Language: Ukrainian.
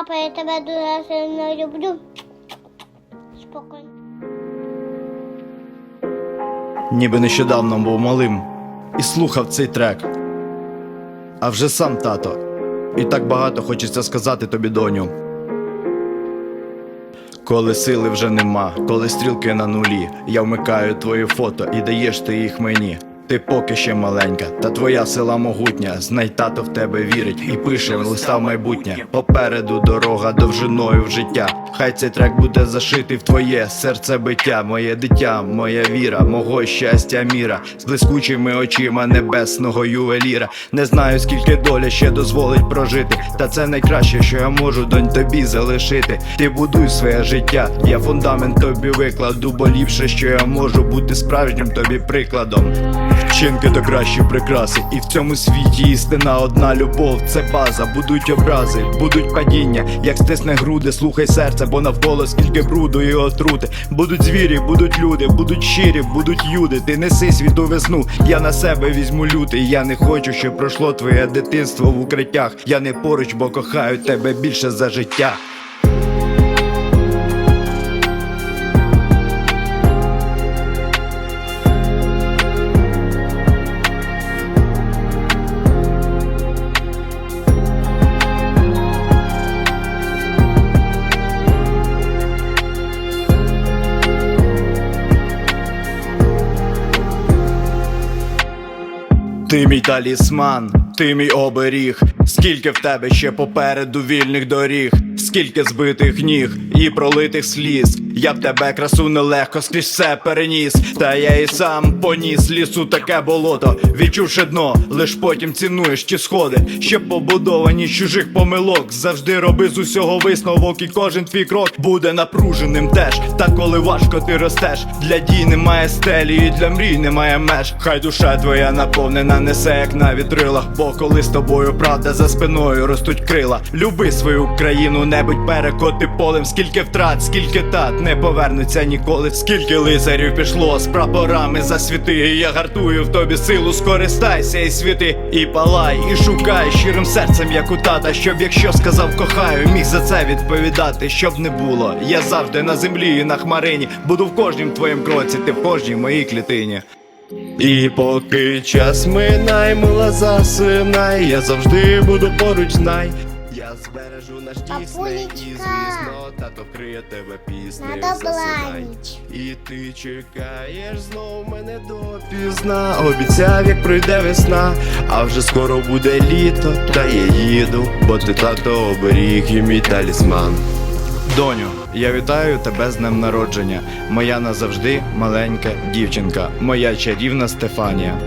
папа, я тебе дуже сильно люблю. Спокійно. Ніби нещодавно був малим і слухав цей трек. А вже сам тато. І так багато хочеться сказати тобі, доню. Коли сили вже нема, коли стрілки на нулі, я вмикаю твої фото і даєш ти їх мені. Ти поки ще маленька, та твоя сила могутня. Знай тато в тебе вірить і пише листа в майбутнє. Попереду дорога довжиною в життя. Хай цей трек буде зашитий в твоє серце биття, моє дитя, моя віра, мого щастя, міра, з блискучими очима небесного ювеліра. Не знаю, скільки доля ще дозволить прожити. Та це найкраще, що я можу донь тобі залишити. Ти будуй своє життя, я фундамент тобі викладу, бо ліпше, що я можу бути справжнім тобі прикладом. Вчинки то кращі прикраси, і в цьому світі істина одна любов, це база, будуть образи, будуть падіння, як стисне груди, слухай серце, бо навколо скільки бруду і отрути. Будуть звірі, будуть люди, будуть щирі, будуть юди. Ти неси світу весну, я на себе візьму лютий. Я не хочу, щоб пройшло твоє дитинство в укриттях. Я не поруч, бо кохаю тебе більше за життя. Ти мій талісман, ти мій оберіг. Скільки в тебе ще попереду вільних доріг, скільки збитих ніг і пролитих сліз. Я б тебе красу нелегко скрізь все переніс. Та я і сам поніс лісу таке болото. Відчувши дно, лиш потім цінуєш ті сходи, що побудовані чужих помилок. Завжди роби з усього висновок, і кожен твій крок буде напруженим теж. Та коли важко ти ростеш, для дій немає стелі, і для мрій немає меж. Хай душа твоя наповнена несе, як на вітрилах. Бо коли з тобою правда за спиною ростуть крила. Люби свою країну, небудь перекоти полем. Скільки втрат, скільки тат не повернуться ніколи. Скільки лицарів пішло з прапорами за світи. І Я гартую в тобі силу, скористайся і світи. І палай, і шукай щирим серцем, як у тата. Щоб якщо сказав кохаю, міг за це відповідати, щоб не було. Я завжди на землі і на хмарині. Буду в кожнім твоїм кроці, ти в кожній моїй клітині. І поки час минай, мила засинай, я завжди буду поруч знай. Я збережу наш дійсний і звісно, тато вкриє тебе піснею На засинай. І ти чекаєш знов мене допізна. Обіцяв, як прийде весна, а вже скоро буде літо, та я їду, бо ти тато оберіг і мій талісман. Доню, я вітаю тебе з днем народження. Моя назавжди маленька дівчинка, моя чарівна Стефанія.